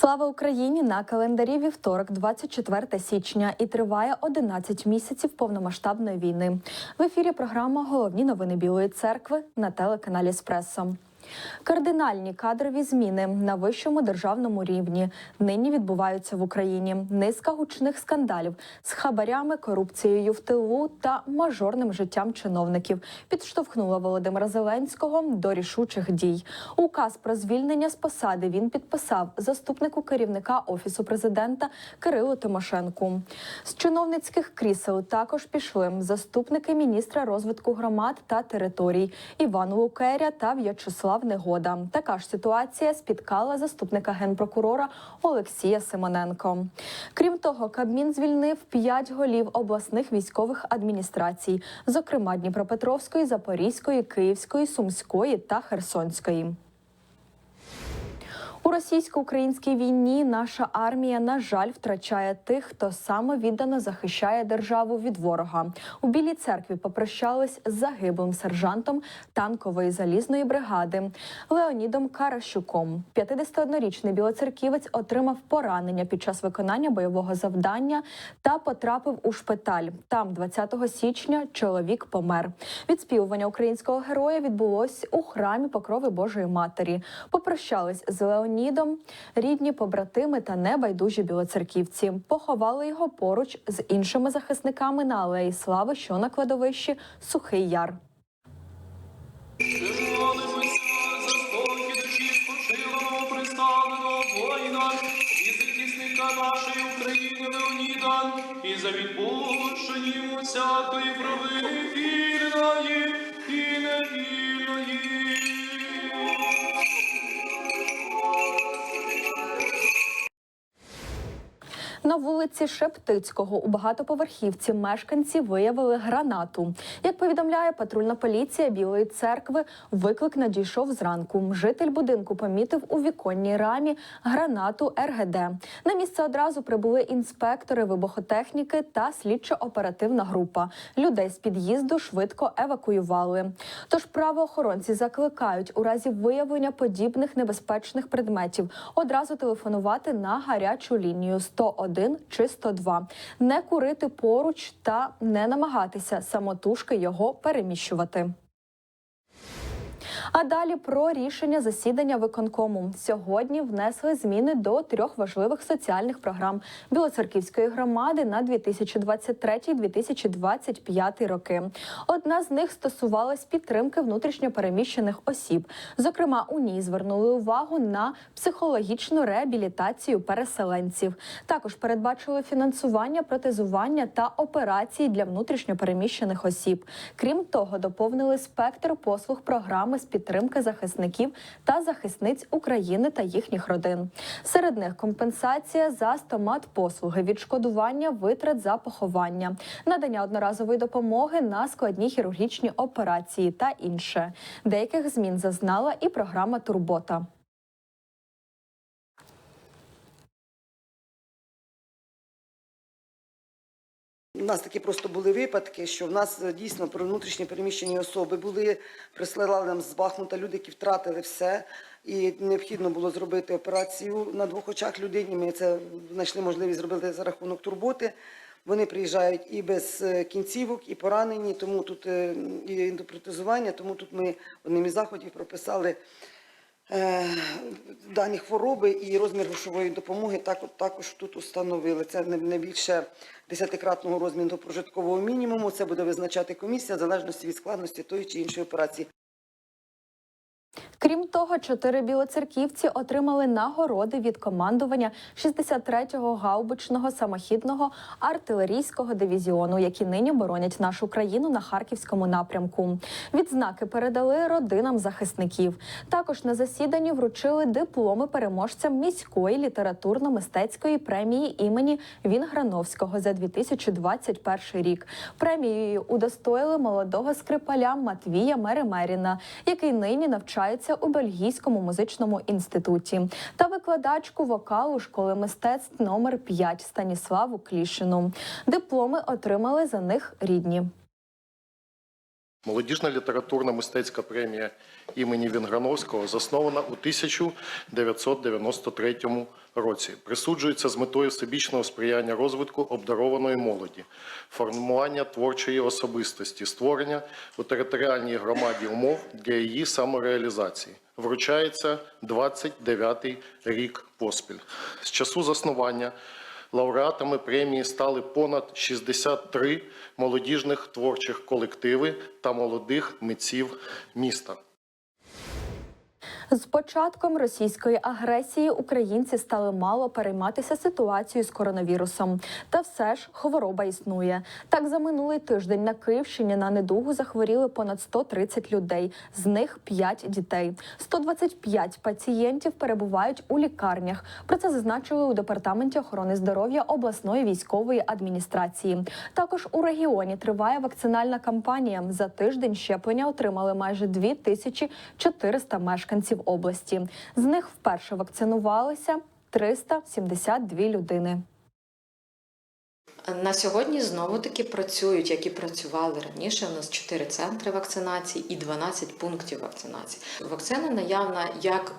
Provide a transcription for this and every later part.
Слава Україні на календарі вівторок, 24 січня, і триває 11 місяців повномасштабної війни. В ефірі програма Головні новини Білої церкви на телеканалі Спресо. Кардинальні кадрові зміни на вищому державному рівні нині відбуваються в Україні. Низка гучних скандалів з хабарями, корупцією в тилу та мажорним життям чиновників підштовхнула Володимира Зеленського до рішучих дій. Указ про звільнення з посади він підписав заступнику керівника офісу президента Кирилу Тимошенку. З чиновницьких крісел також пішли заступники міністра розвитку громад та територій Іван Лукеря та В'ячеслав Негода. Така ж ситуація спіткала заступника генпрокурора Олексія Симоненко. Крім того, Кабмін звільнив п'ять голів обласних військових адміністрацій, зокрема Дніпропетровської, Запорізької, Київської, Сумської та Херсонської. У російсько-українській війні наша армія, на жаль, втрачає тих, хто самовіддано захищає державу від ворога. У Білій церкві попрощались з загиблим сержантом танкової залізної бригади Леонідом Каращуком. 51-річний білоцерківець отримав поранення під час виконання бойового завдання та потрапив у шпиталь. Там, 20 січня, чоловік помер. Відспівування українського героя відбулось у храмі Покрови Божої Матері. Попрощались з Леонідом Леонідом, рідні побратими та небайдужі білоцерківці. Поховали його поруч з іншими захисниками на алеї Слави, що на кладовищі Сухий Яр. Нашої України Леоніда, і за відпущені всякої провини вільної На вулиці Шептицького у багатоповерхівці мешканці виявили гранату. Як повідомляє патрульна поліція Білої церкви, виклик надійшов зранку. Житель будинку помітив у віконній рамі гранату РГД. На місце одразу прибули інспектори вибухотехніки та слідчо-оперативна група. Людей з під'їзду швидко евакуювали. Тож правоохоронці закликають у разі виявлення подібних небезпечних предметів одразу телефонувати на гарячу лінію 101 чи 102, не курити поруч та не намагатися самотужки його переміщувати. А далі про рішення засідання виконкому сьогодні внесли зміни до трьох важливих соціальних програм Білоцерківської громади на 2023-2025 роки. Одна з них стосувалась підтримки внутрішньопереміщених осіб. Зокрема, у ній звернули увагу на психологічну реабілітацію переселенців. Також передбачили фінансування, протезування та операції для внутрішньопереміщених осіб. Крім того, доповнили спектр послуг програми з підтримки захисників та захисниць України та їхніх родин. Серед них компенсація за стомат послуги, відшкодування витрат за поховання, надання одноразової допомоги на складні хірургічні операції та інше. Деяких змін зазнала і програма Турбота. У нас такі просто були випадки, що в нас е, дійсно про внутрішні переміщені особи були, присилали нам з Бахмута люди, які втратили все. І необхідно було зробити операцію на двох очах людині. Ми це знайшли можливість зробити за рахунок турботи. Вони приїжджають і без е, кінцівок, і поранені, тому тут е, і ендопротезування, тому тут ми одним із заходів прописали дані хвороби і розмір грошової допомоги так, також тут установили. Це не більше десятикратного розміру прожиткового мінімуму. Це буде визначати комісія в залежності від складності тої чи іншої операції. Крім того, чотири білоцерківці отримали нагороди від командування 63-го гаубичного самохідного артилерійського дивізіону, які нині боронять нашу країну на харківському напрямку. Відзнаки передали родинам захисників. Також на засіданні вручили дипломи переможцям міської літературно-мистецької премії імені Вінграновського за 2021 рік. Премією удостоїли молодого скрипаля Матвія Меремеріна, який нині навчається у Бельгійському музичному інституті, та викладачку вокалу школи мистецтв номер 5 Станіславу Клішину. Дипломи отримали за них рідні. Молодіжна літературна мистецька премія імені Вінграновського заснована у 1993 році. Присуджується з метою всебічного сприяння розвитку обдарованої молоді, формування творчої особистості, створення у територіальній громаді умов для її самореалізації. Вручається 29-й рік поспіль. З часу заснування Лауреатами премії стали понад 63 молодіжних творчих колективи та молодих митців міста. З початком російської агресії українці стали мало перейматися ситуацією з коронавірусом. Та все ж хвороба існує. Так за минулий тиждень на Київщині на недугу захворіли понад 130 людей, з них 5 дітей. 125 пацієнтів перебувають у лікарнях. Про це зазначили у департаменті охорони здоров'я обласної військової адміністрації. Також у регіоні триває вакцинальна кампанія. За тиждень щеплення отримали майже 2400 мешканців області. З них вперше вакцинувалися 372 людини. На сьогодні знову таки працюють, як і працювали раніше. У нас 4 центри вакцинації і 12 пунктів вакцинації. Вакцина наявна як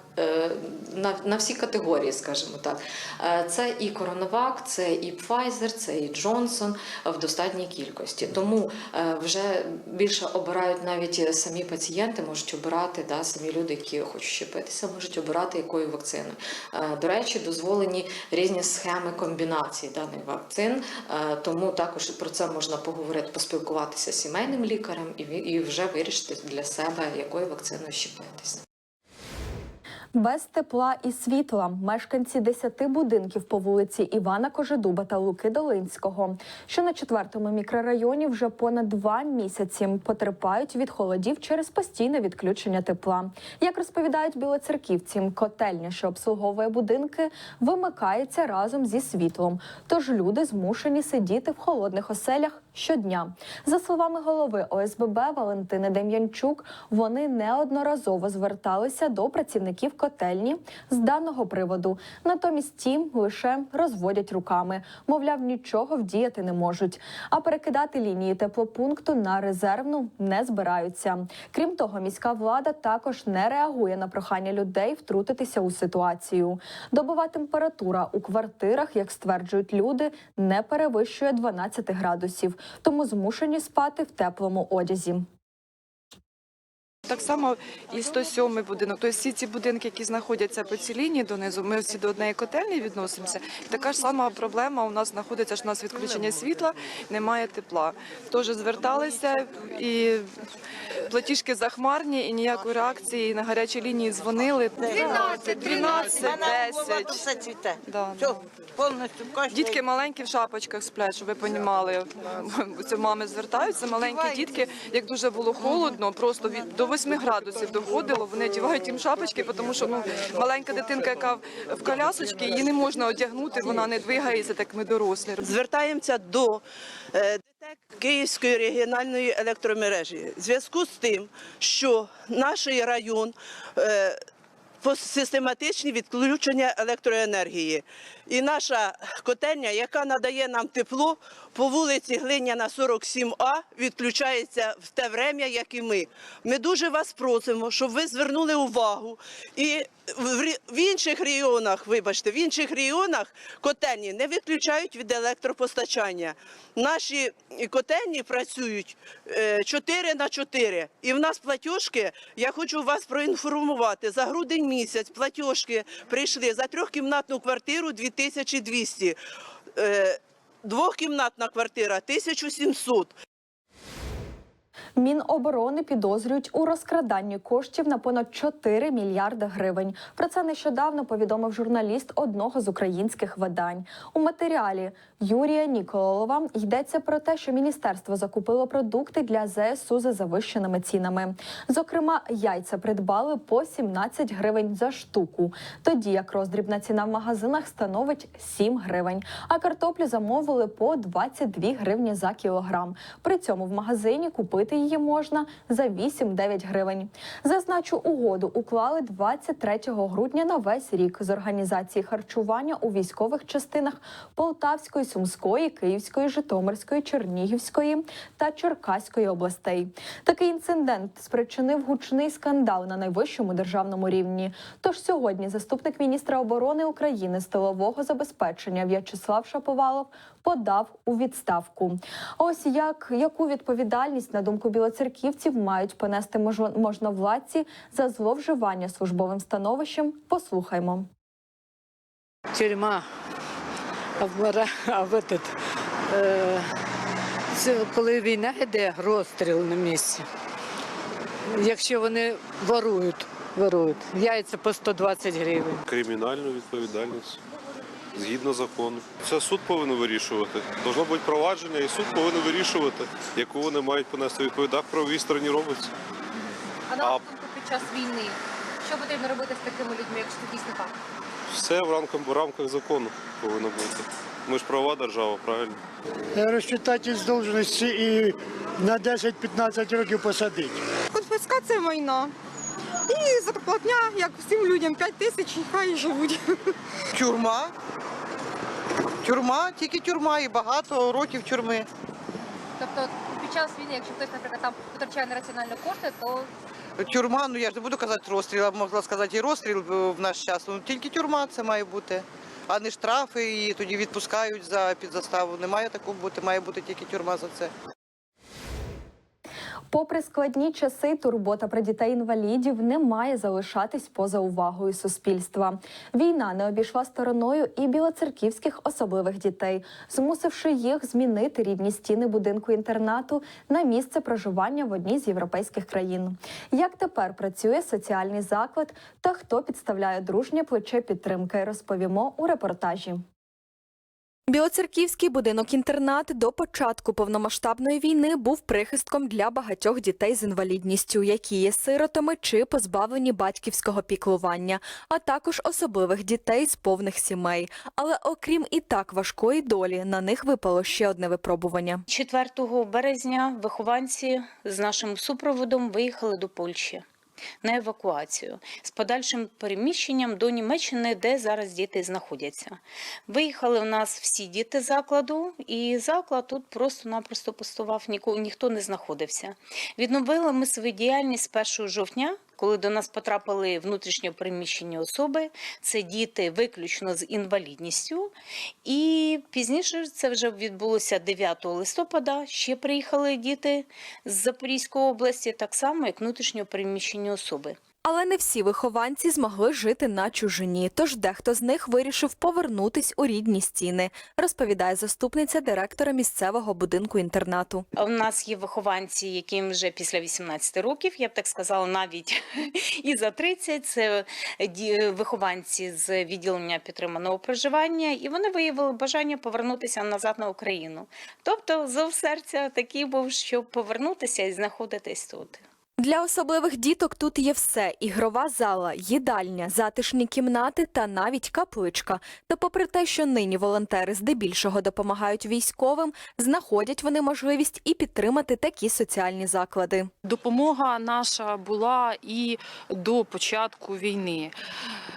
на, на всі категорії, скажімо так. Е, Це і Коронавак, це і Pfizer, це і Джонсон в достатній кількості. Тому е, вже більше обирають навіть самі пацієнти, можуть обирати да, самі люди, які хочуть щепитися, можуть обирати якою вакциною. Е, До речі, дозволені різні схеми комбінації даних вакцин. Е, Тому також про це можна поговорити, поспілкуватися з сімейним лікарем і вже вирішити для себе, якою вакциною щепитися. Без тепла і світла мешканці 10 будинків по вулиці Івана Кожедуба та Луки Долинського, що на четвертому мікрорайоні вже понад два місяці потерпають від холодів через постійне відключення тепла. Як розповідають білоцерківці, котельня, що обслуговує будинки, вимикається разом зі світлом. Тож люди змушені сидіти в холодних оселях щодня. За словами голови ОСББ Валентини Дем'янчук, вони неодноразово зверталися до працівників котельні з даного приводу. Натомість ті лише розводять руками, мовляв, нічого вдіяти не можуть. А перекидати лінії теплопункту на резервну не збираються. Крім того, міська влада також не реагує на прохання людей втрутитися у ситуацію. Добова температура у квартирах, як стверджують люди, не перевищує 12 градусів, тому змушені спати в теплому одязі. Так само і 107 будинок. Тобто всі ці будинки, які знаходяться по цій лінії донизу, ми всі до однієї котельні відносимося. Така ж сама проблема у нас знаходиться, що у нас відключення світла, немає тепла. Теж зверталися і платіжки захмарні, і ніякої реакції. І на гарячій лінії дзвонили. 12, 12, 10. все цвіте. Да, Все, да. повністю кожен. Дітки маленькі в шапочках сплять, щоб ви розуміли. Це мами звертаються, маленькі дітки, як дуже було холодно, просто від до 8 градусів доходило. Вони одягають їм шапочки, тому що ну маленька дитинка, яка в колясочці, її не можна одягнути, вона не двигається, так ми дорослі. звертаємося до е, ДТЕК Київської регіональної електромережі. Зв'язку з тим, що наш район е, систематичні відключення електроенергії. І наша котельня, яка надає нам тепло по вулиці Глиняна 47А, відключається в те время, як і ми. Ми дуже вас просимо, щоб ви звернули увагу і в інших регіонах, вибачте, в інших регіонах котельні не виключають від електропостачання. Наші котельні працюють е, 4 на 4. І в нас платіжки, я хочу вас проінформувати, за грудень місяць платіжки прийшли за трьохкімнатну квартиру 2200. Е, Двохкімнатна квартира 1700. Міноборони підозрюють у розкраданні коштів на понад 4 мільярди гривень. Про це нещодавно повідомив журналіст одного з українських видань. У матеріалі Юрія Ніколова йдеться про те, що міністерство закупило продукти для ЗСУ за завищеними цінами. Зокрема, яйця придбали по 17 гривень за штуку, тоді як роздрібна ціна в магазинах становить 7 гривень, а картоплю замовили по 22 гривні за кілограм. При цьому в магазині купити її можна за 8-9 гривень. Зазначу, угоду уклали 23 грудня на весь рік з організації харчування у військових частинах Полтавської, Сумської, Київської, Житомирської, Чернігівської та Черкаської областей. Такий інцидент спричинив гучний скандал на найвищому державному рівні. Тож сьогодні заступник міністра оборони України з тилового забезпечення В'ячеслав Шаповалов подав у відставку. Ось як яку відповідальність на думку білоцерківців мають понести можновладці за зловживання службовим становищем. Послухаймо. Тюрма. А в, а в этот, е, це коли війна йде, розстріл на місці. Якщо вони ворують, ворують. Яйця по 120 гривень. кримінальну відповідальність згідно закону. Це суд повинен вирішувати. Должно бути провадження, і суд повинен вирішувати, яку вони мають понести відповідальність. в правовій стороні робиться. А на думку під час війни що потрібно робити з такими людьми, якщо це дійсно так? Все в рамках, в рамках закону повинно бути. Ми ж права держава, правильно? розчитати з должності і на 10-15 років посадити. Конфіскація майна. І зарплатня, як всім людям, 5 тисяч, і хай живуть. Тюрма. Тюрма, тільки тюрма і багато років тюрми. Тобто під час війни, якщо хтось, наприклад, там витрачає нераціональні кошти, то Тюрма, ну я ж не буду казати розстріл, а могла сказати і розстріл в наш час. Ну тільки тюрма це має бути. А не штрафи і тоді відпускають за підзаставу. Не має такого бути, має бути тільки тюрма за це. Попри складні часи, турбота про дітей-інвалідів не має залишатись поза увагою суспільства. Війна не обійшла стороною і білоцерківських особливих дітей, змусивши їх змінити рідні стіни будинку інтернату на місце проживання в одній з європейських країн. Як тепер працює соціальний заклад та хто підставляє дружнє плече підтримки, розповімо у репортажі. Білоцерківський будинок-інтернат до початку повномасштабної війни був прихистком для багатьох дітей з інвалідністю, які є сиротами чи позбавлені батьківського піклування, а також особливих дітей з повних сімей. Але окрім і так важкої долі, на них випало ще одне випробування. 4 березня вихованці з нашим супроводом виїхали до Польщі на евакуацію з подальшим переміщенням до Німеччини, де зараз діти знаходяться. Виїхали у нас всі діти закладу, і заклад тут просто-напросто пустував, ніхто не знаходився. Відновили ми свою діяльність з 1 жовтня. Коли до нас потрапили внутрішньо переміщені особи, це діти виключно з інвалідністю, і пізніше це вже відбулося 9 листопада. Ще приїхали діти з Запорізької області, так само як внутрішньо переміщені особи. Але не всі вихованці змогли жити на чужині, тож дехто з них вирішив повернутись у рідні стіни, розповідає заступниця директора місцевого будинку інтернату. У нас є вихованці, яким вже після 18 років, я б так сказала, навіть і за 30. Це вихованці з відділення підтриманого проживання, і вони виявили бажання повернутися назад на Україну. Тобто, зов серця такий був, щоб повернутися і знаходитись тут. Для особливих діток тут є все: ігрова зала, їдальня, затишні кімнати та навіть капличка. Та, попри те, що нині волонтери здебільшого допомагають військовим, знаходять вони можливість і підтримати такі соціальні заклади. Допомога наша була і до початку війни.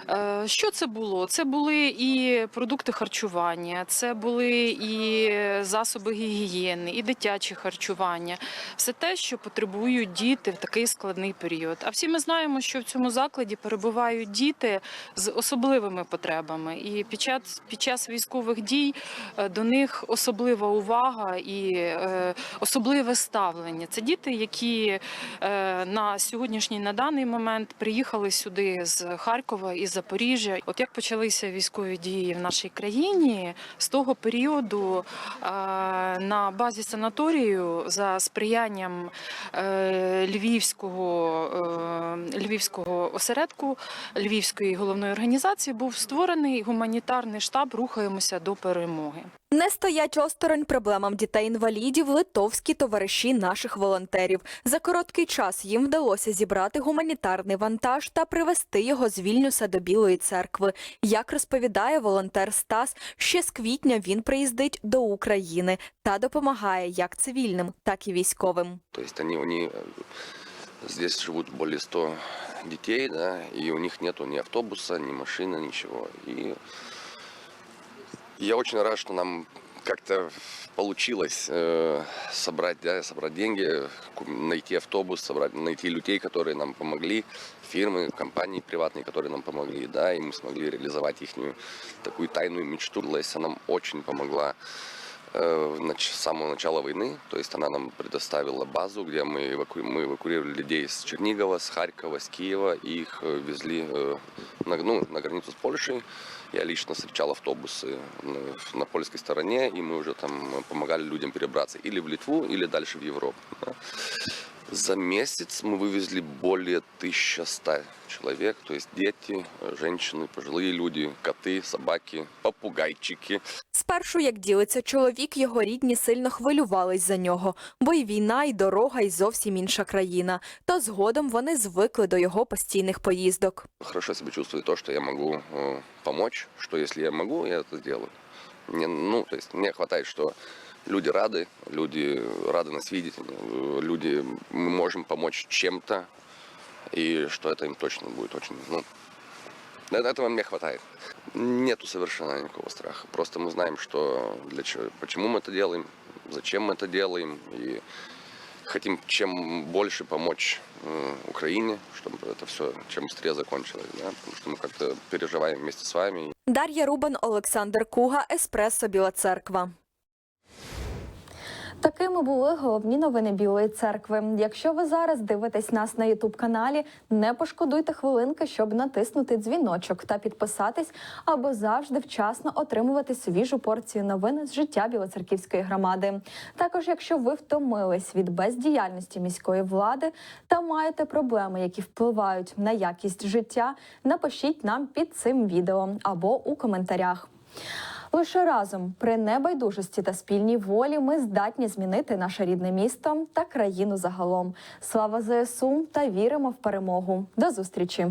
Е, Що це було? Це були і продукти харчування, це були і засоби гігієни, і дитяче харчування. Все те, що потребують діти в такий складний період. А всі ми знаємо, що в цьому закладі перебувають діти з особливими потребами. І під час, під час військових дій е, до них особлива увага і е, особливе ставлення. Це діти, які на сьогоднішній на даний момент приїхали сюди з Харкова і Запоріжжя. От як почалися військові дії в нашій країні, з того періоду на базі санаторію за сприянням е, львівського, е, львівського осередку Львівської головної організації був створений гуманітарний штаб Рухаємося до перемоги. Не стоять осторонь проблемам дітей-інвалідів литовські товариші наших волонтерів. За короткий час їм вдалося зібрати гуманітарний вантаж та привезти його з Вільнюса до Білої церкви. Як розповідає волонтер Стас, ще з квітня він приїздить до України та допомагає як цивільним, так і військовим. То есть они, они э, здесь живут более 100 детей, да, и у них нету ни автобуса, ни машины, ничего. И я очень рад, что нам как-то получилось э, собрать, да, собрать деньги, найти автобус, собрать, найти людей, которые нам помогли, фирмы, компании приватные, которые нам помогли, да, и мы смогли реализовать их такую тайную мечту. Леся нам очень помогла с самого начала войны. То есть она нам предоставила базу, где мы, эваку- мы эвакуировали людей с Чернигова, с Харькова, с Киева. И их э, везли э, на, ну, на границу с Польшей. Я лично встречал автобусы на, на польской стороне, и мы уже там э, помогали людям перебраться или в Литву, или дальше в Европу. да. За месяц мы вывезли более 1100 человек, то есть дети, э, женщины, пожилые люди, коты, собаки, попугайчики. Спершу, як ділиться чоловік, його рідні сильно хвилювались за нього, бо й війна, і дорога, і зовсім інша країна. Та згодом вони звикли до його постійних поїздок. Хорошо себя чувствую то, что я могу э, помочь, что если я могу, я это сделаю. Мне, ну, то есть мне хватает, что люди рады, люди рады нас видеть, э, люди, мы можем помочь чем-то, и что это им точно будет очень, ну, да, этого мне хватает. Нету совершенно никакого страха. Просто мы знаем, что для чего, почему мы это делаем, зачем мы это делаем, и хотим чем больше помочь э, Украине, чтобы это все чем быстрее закончилось, да, потому что мы как-то переживаем вместе с вами. Дар'я Рубан, Олександр Куга, Еспресо Біла Церква. Такими були головні новини Білої церкви. Якщо ви зараз дивитесь нас на Ютуб каналі, не пошкодуйте хвилинки, щоб натиснути дзвіночок та підписатись, аби завжди вчасно отримувати свіжу порцію новин з життя Білоцерківської громади. Також, якщо ви втомились від бездіяльності міської влади та маєте проблеми, які впливають на якість життя, напишіть нам під цим відео або у коментарях. Лише разом при небайдужості та спільній волі ми здатні змінити наше рідне місто та країну загалом. Слава ЗСУ та віримо в перемогу. До зустрічі!